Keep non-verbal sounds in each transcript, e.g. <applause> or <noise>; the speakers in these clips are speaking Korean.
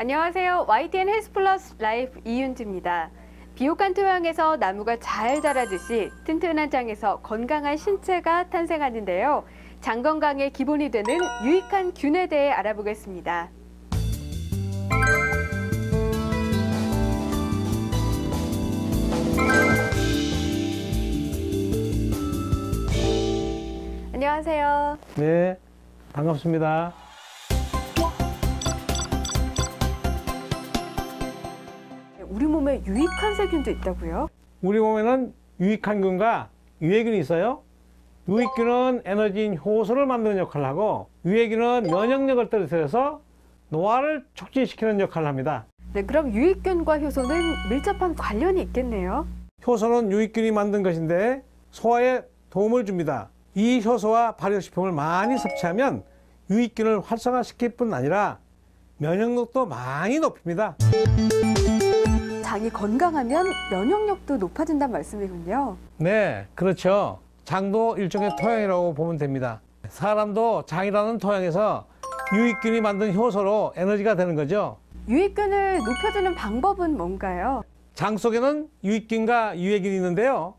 안녕하세요. YTN 헬스 플러스 라이프 이윤주입니다. 비옥한 토양에서 나무가 잘 자라듯이 튼튼한 장에서 건강한 신체가 탄생하는데요. 장 건강의 기본이 되는 유익한 균에 대해 알아보겠습니다. 안녕하세요. 네, 반갑습니다. 몸에 유익한 세균도 있다고요? 우리 몸에는 유익한 균과 유해균이 있어요. 유익균은 에너지인 효소를 만드는 역할을 하고 유해균은 면역력을 떨어뜨려서 노화를 촉진시키는 역할을 합니다. 네, 그럼 유익균과 효소는 밀접한 관련이 있겠네요. 효소는 유익균이 만든 것인데 소화에 도움을 줍니다. 이 효소와 발효식품을 많이 섭취하면 유익균을 활성화시킬 뿐 아니라 면역력도 많이 높입니다. 장이 건강하면 면역력도 높아진다는 말씀이군요. 네, 그렇죠. 장도 일종의 토양이라고 보면 됩니다. 사람도 장이라는 토양에서 유익균이 만든 효소로 에너지가 되는 거죠. 유익균을 높여주는 방법은 뭔가요? 장 속에는 유익균과 유해균이 있는데요.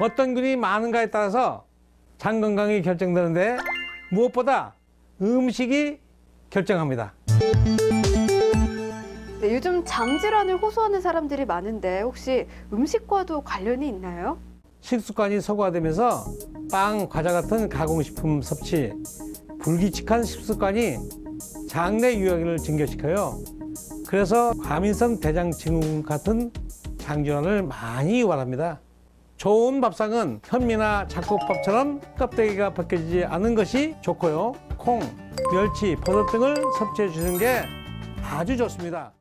어떤 균이 많은가에 따라서 장 건강이 결정되는데 무엇보다 음식이 결정합니다. 네, 요즘 장 질환을 호소하는 사람들이 많은데 혹시 음식과도 관련이 있나요? 식습관이 서구화되면서 빵, 과자 같은 가공식품 섭취, 불규칙한 식습관이 장내 유해균을 증가시켜요. 그래서 과민성 대장 증후군 같은 장질환을 많이 유발합니다. 좋은 밥상은 현미나 잡곡밥처럼 껍데기가 벗겨지지 않은 것이 좋고요. 콩, 멸치, 버섯 등을 섭취해 주는 게 아주 좋습니다.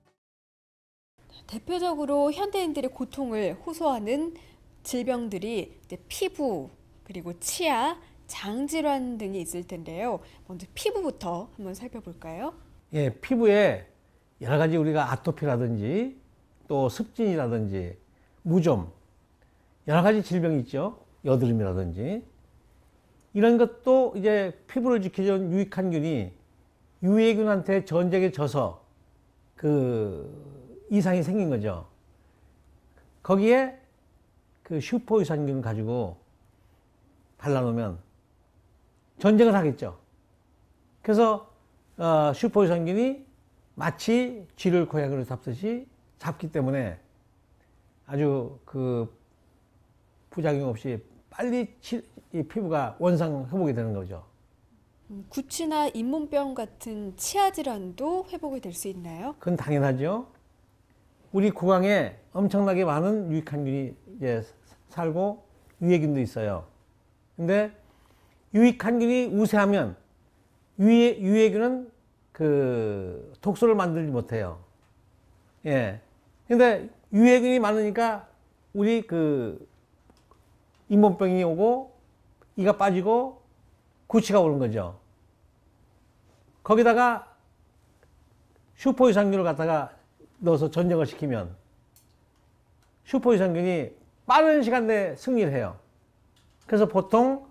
대표적으로 현대인들의 고통을 호소하는 질병들이 피부 그리고 치아, 장 질환 등이 있을 텐데요. 먼저 피부부터 한번 살펴볼까요? 예, 피부에 여러 가지 우리가 아토피라든지 또 습진이라든지 무좀 여러 가지 질병이 있죠. 여드름이라든지 이런 것도 이제 피부를 지켜주는 유익한 균이 유해균한테 전쟁에 져서 그 이상이 생긴 거죠. 거기에 그 슈퍼 유산균 가지고 발라놓으면 전쟁을 하겠죠. 그래서 어, 슈퍼 유산균이 마치 쥐를 고양이로 잡듯이 잡기 때문에 아주 그 부작용 없이 빨리 치, 이 피부가 원상 회복이 되는 거죠. 음, 구취나 잇몸병 같은 치아 질환도 회복이 될 수 있나요? 그건 당연하죠. 우리 구강에 엄청나게 많은 유익한 균이 이제 살고 유해균도 있어요. 근데 유익한 균이 우세하면 유해, 유해균은 그 독소를 만들지 못해요. 예. 근데 유해균이 많으니까 우리 그 잇몸병이 오고 이가 빠지고 구취가 오는 거죠. 거기다가 슈퍼 유산균을 갖다가 넣어서 전쟁을 시키면 슈퍼유산균이 빠른 시간 내에 승리를 해요. 그래서 보통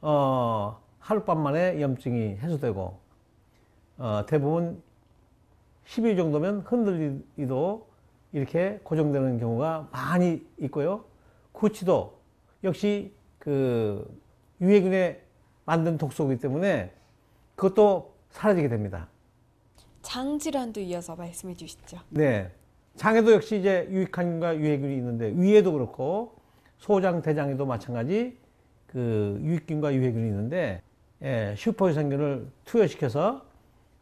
어, 하룻밤 만에 염증이 해소되고 어, 대부분 10일 정도면 흔들리도 이렇게 고정되는 경우가 많이 있고요. 구취도 역시 그 유해균에 만든 독소이기 때문에 그것도 사라지게 됩니다. 장 질환도 이어서 말씀해 주시죠. 네. 장에도 역시 이제 유익한균과 유해균이 있는데 위에도 그렇고 소장, 대장에도 마찬가지 그 유익균과 유해균이 있는데 예, 슈퍼유산균을 투여시켜서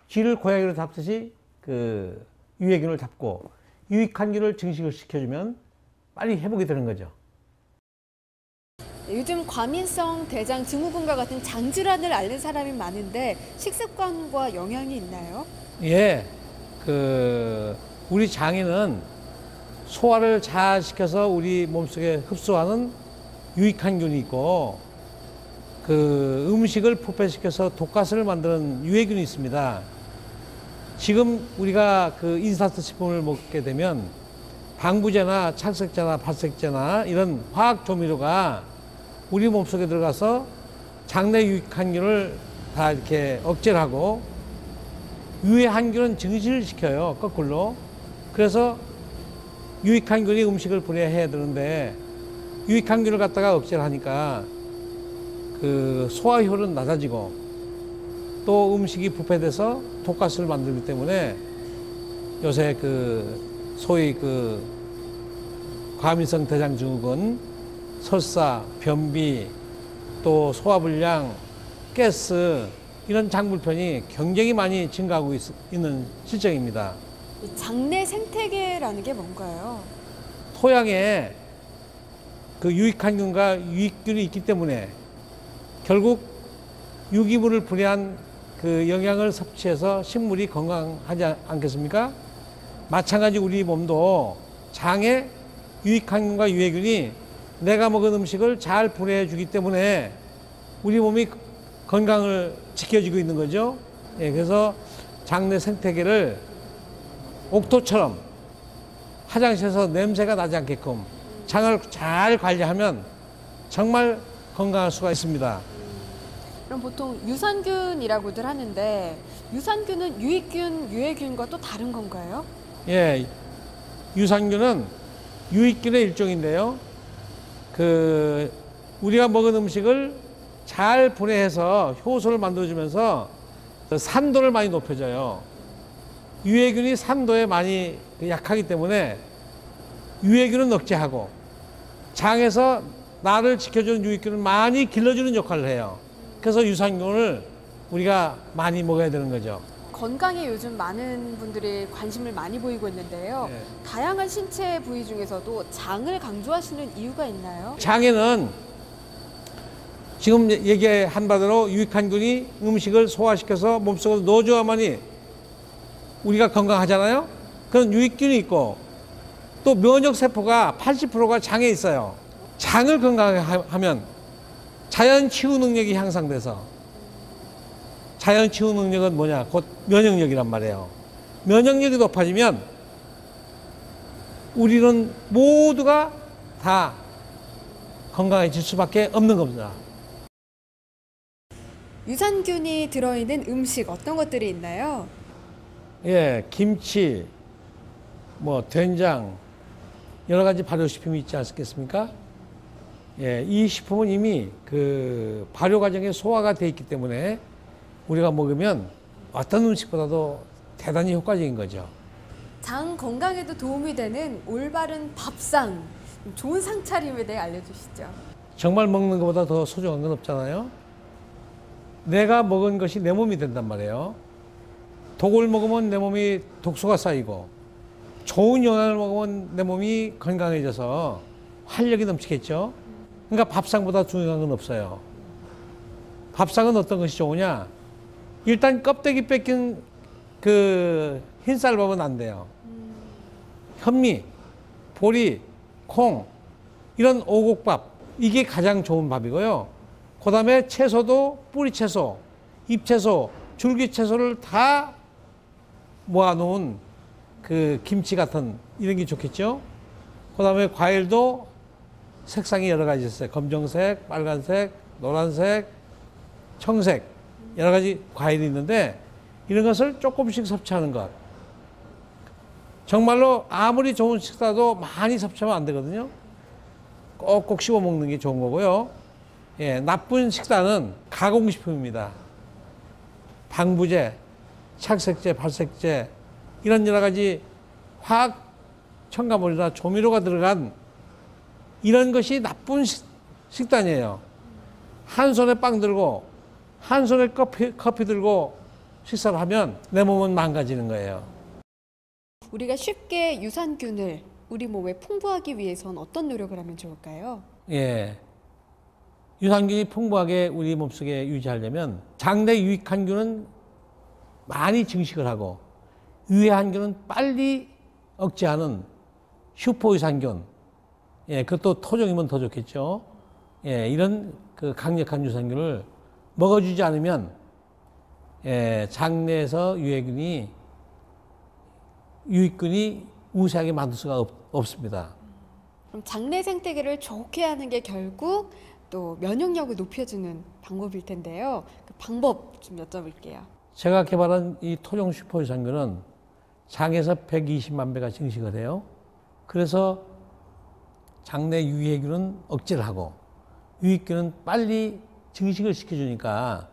쥐를 고양이로 잡듯이 그 유해균을 잡고 유익한 균을 증식을 시켜주면 빨리 회복이 되는 거죠. 네, 요즘 과민성 대장 증후군과 같은 장 질환을 앓는 사람이 많은데 식습관과 영향이 있나요? 예, 그 우리 장에는 소화를 잘 시켜서 우리 몸속에 흡수하는 유익한 균이 있고 그 음식을 포폐시켜서 독가스를 만드는 유해균이 있습니다. 지금 우리가 그 인스턴트 식품을 먹게 되면 방부제나 착색제나 발색제나 이런 화학 조미료가 우리 몸속에 들어가서 장내 유익한 균을 다 이렇게 억제를 하고 유해한 균은 증식을 시켜요. 거꾸로. 그래서 유익한 균이 음식을 분해해야 되는데 유익한 균을 갖다가 억제를 하니까 그 소화 효율은 낮아지고 또 음식이 부패돼서 독가스를 만들기 때문에 요새 그 소위 그 과민성 대장증후군, 설사, 변비, 또 소화불량, 가스 이런 장불편이 굉장히 많이 증가하고 있, 는 실정입니다. 이 장내 생태계라는 게 뭔가요? 토양에 그 유익한 균과 유익균이 있기 때문에 결국 유기물을 분해한 그 영양을 섭취해서 식물이 건강하지 않- 않겠습니까? 마찬가지 우리 몸도 장에 유익한 균과 유해균이 내가 먹은 음식을 잘 분해해 주기 때문에 우리 몸이 건강을 지켜주고 있는 거죠. 예, 그래서 장내 생태계를 옥토처럼 화장실에서 냄새가 나지 않게끔 장을 잘 관리하면 정말 건강할 수가 있습니다. 그럼 보통 유산균이라고들 하는데 유산균은 유익균, 유해균과 또 다른 건가요? 예, 유산균은 유익균의 일종인데요. 그 우리가 먹은 음식을 잘 분해해서 효소를 만들어주면서 산도를 많이 높여줘요. 유해균이 산도에 많이 약하기 때문에 유해균은 억제하고 장에서 나를 지켜주는 유익균을 많이 길러주는 역할을 해요. 그래서 유산균을 우리가 많이 먹어야 되는 거죠. 건강에 요즘 많은 분들이 관심을 많이 보이고 있는데요. 예. 다양한 신체 부위 중에서도 장을 강조하시는 이유가 있나요? 장에는 지금 얘기한 바대로 유익한 균이 음식을 소화시켜서 몸속으로 넣어줘야만이 우리가 건강하잖아요. 그런 유익균이 있고 또 면역 세포가 80%가 장에 있어요. 장을 건강하게 하- 하면 자연 치유 능력이 향상돼서 자연 치유 능력은 뭐냐? 곧 면역력이란 말이에요. 면역력이 높아지면 우리는 모두가 다 건강해질 수밖에 없는 겁니다. 유산균이 들어있는 음식 어떤 것들이 있나요? 예, 김치, 뭐 된장 여러 가지 발효식품이 있지 않겠습니까? 예, 이 식품은 이미 그 발효 과정에 소화가 돼 있기 때문에 우리가 먹으면 어떤 음식보다도 대단히 효과적인 거죠. 장 건강에도 도움이 되는 올바른 밥상, 좋은 상차림에 대해 알려주시죠. 정말 먹는 것보다 더 소중한 건 없잖아요. 내가 먹은 것이 내 몸이 된단 말이에요. 독을 먹으면 내 몸이 독소가 쌓이고 좋은 영양을 먹으면 내 몸이 건강해져서 활력이 넘치겠죠. 그러니까 밥상보다 중요한 건 없어요. 밥상은 어떤 것이 좋으냐? 일단 껍데기 뺏긴 그 흰쌀밥은 안 돼요. 현미, 보리, 콩 이런 오곡밥 이게 가장 좋은 밥이고요. 그 다음에 채소도 뿌리 채소, 잎 채소, 줄기 채소를 다 모아놓은 그 김치 같은 이런 게 좋겠죠. 그 다음에 과일도 색상이 여러 가지 있어요. 검정색, 빨간색, 노란색, 청색 여러 가지 과일이 있는데 이런 것을 조금씩 섭취하는 것. 정말로 아무리 좋은 식사도 많이 섭취하면 안 되거든요. 꼭꼭 씹어 먹는 게 좋은 거고요. 예, 나쁜 식단은 가공식품입니다. 방부제, 착색제, 발색제 이런 여러 가지 화학 첨가물이나 조미료가 들어간 이런 것이 나쁜 식, 식단이에요. 한 손에 빵 들고 한 손에 커피, 커피 들고 식사를 하면 내 몸은 망가지는 거예요. 우리가 쉽게 유산균을 우리 몸에 풍부하기 위해선 어떤 노력을 하면 좋을까요? 예. 유산균이 풍부하게 우리 몸속에 유지하려면 장내 유익한 균은 많이 증식을 하고 유해한 균은 빨리 억제하는 슈퍼유산균. 예, 그것도 토종이면 더 좋겠죠. 예, 이런 그 강력한 유산균을 먹어주지 않으면 예, 장내에서 유해균이 유익균이 우세하게 만들 수가 없, 없습니다. 그럼 장내 생태계를 좋게 하는 게 결국 또 면역력을 높여주는 방법일 텐데요. 그 방법 좀 여쭤볼게요. 제가 개발한 이 토종 슈퍼 유산균은 장에서 120만 배가 증식을 해요. 그래서 장내 유해균은 억제를 하고 유익균은 빨리 증식을 시켜주니까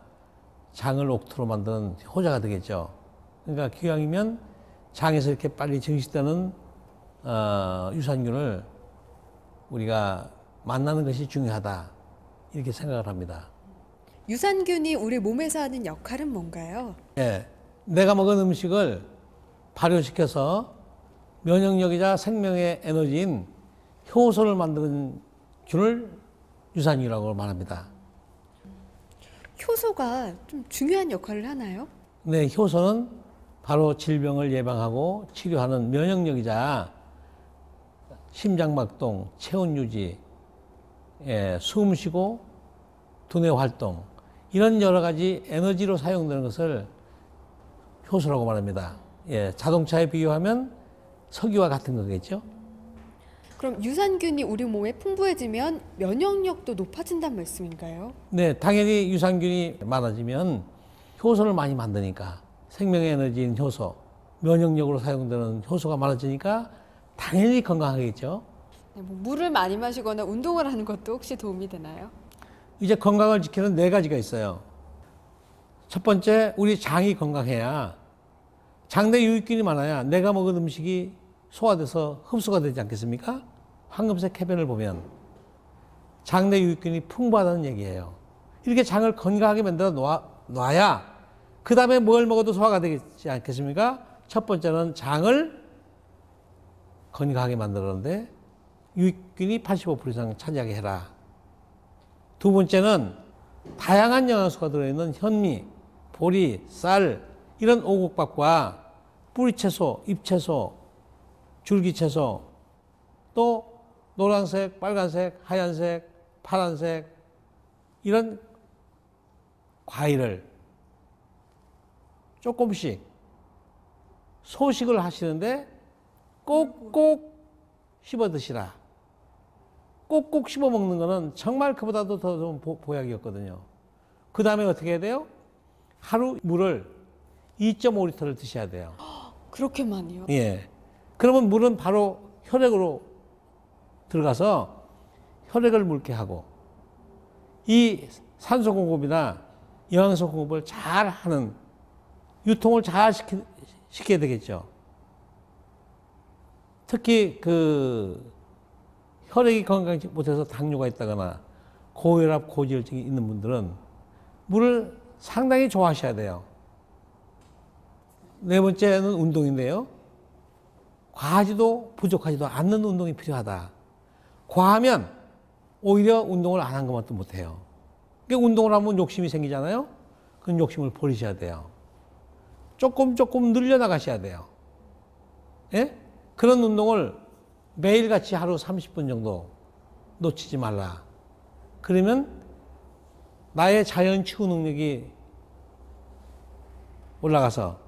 장을 옥토로 만드는 효자가 되겠죠. 그러니까 기왕이면 장에서 이렇게 빨리 증식되는 어, 유산균을 우리가 만나는 것이 중요하다 이렇게 생각을 합니다. 유산균이 우리 몸에서 하는 역할은 뭔가요? 예, 내가 먹은 음식을 발효시켜서 면역력이자 생명의 에너지인 효소를 만드는 균을 유산균이라고 말합니다. 효소가 좀 중요한 역할을 하나요? 네, 효소는 바로 질병을 예방하고 치료하는 면역력이자 심장박동, 체온 유지, 예, 숨 쉬고 두뇌 활동 이런 여러 가지 에너지로 사용되는 것을 효소라고 말합니다. 예, 자동차에 비유하면 석유와 같은 거겠죠. 그럼 유산균이 우리 몸에 풍부해지면 면역력도 높아진다는 말씀인가요? 네, 당연히 유산균이 많아지면 효소를 많이 만드니까 생명의 에너지인 효소, 면역력으로 사용되는 효소가 많아지니까 당연히 건강하겠죠. 네, 뭐 물을 많이 마시거나 운동을 하는 것도 혹시 도움이 되나요? 이제 건강을 지키는 네 가지가 있어요. 첫 번째, 우리 장이 건강해야 장내 유익균이 많아야 내가 먹은 음식이 소화돼서 흡수가 되지 않겠습니까? 황금색 해변을 보면 장내 유익균이 풍부하다는 얘기예요. 이렇게 장을 건강하게 만들어 놓아, 놔야 그 다음에 뭘 먹어도 소화가 되지 않겠습니까? 첫 번째는 장을 건강하게 만들었는데 유익균이 85% 이상 차지하게 해라. 두 번째는 다양한 영양소가 들어있는 현미, 보리, 쌀 이런 오곡밥과 뿌리채소, 잎채소, 줄기채소 또 노란색, 빨간색, 하얀색, 파란색 이런 과일을 조금씩 소식을 하시는데 꼭꼭 씹어 드시라. 꼭꼭 씹어 먹는 거는 정말 그보다도 더좀 보약이었거든요. 그 다음에 어떻게 해야 돼요? 하루 물을 2.5리터를 드셔야 돼요. <gasps> 그렇게 많이요? 예. 그러면 물은 바로 혈액으로 들어가서 혈액을 묽게 하고 이 산소 공급이나 영양소 공급을 잘 하는 유통을 잘 시키, 시켜야 되겠죠. 특히 그 혈액이 건강하지 못해서 당뇨가 있다거나 고혈압, 고지혈증이 있는 분들은 물을 상당히 좋아하셔야 돼요. 네 번째는 운동인데요. 과하지도 부족하지도 않는 운동이 필요하다. 과하면 오히려 운동을 안 한 것만도 못해요. 그러니까 운동을 하면 욕심이 생기잖아요. 그 욕심을 버리셔야 돼요. 조금 조금 늘려나가셔야 돼요. 예? 그런 운동을 매일같이 하루 30분 정도 놓치지 말라. 그러면 나의 자연 치유 능력이 올라가서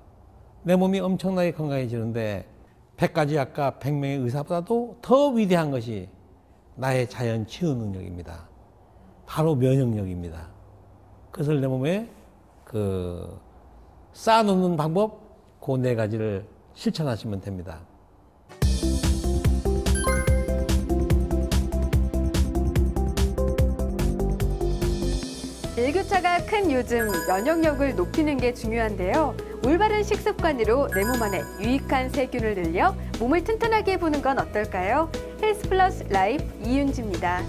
내 몸이 엄청나게 건강해지는데 100가지 약과 100명의 의사보다도 더 위대한 것이 나의 자연 치유 능력입니다. 바로 면역력입니다. 그것을 내 몸에 그 쌓아놓는 방법 그 네 가지를 실천하시면 됩니다. 일교차가 큰 요즘 면역력을 높이는 게 중요한데요. 올바른 식습관으로 내 몸 안에 유익한 세균을 늘려 몸을 튼튼하게 해보는 건 어떨까요? 헬스 플러스 라이프 이윤지입니다.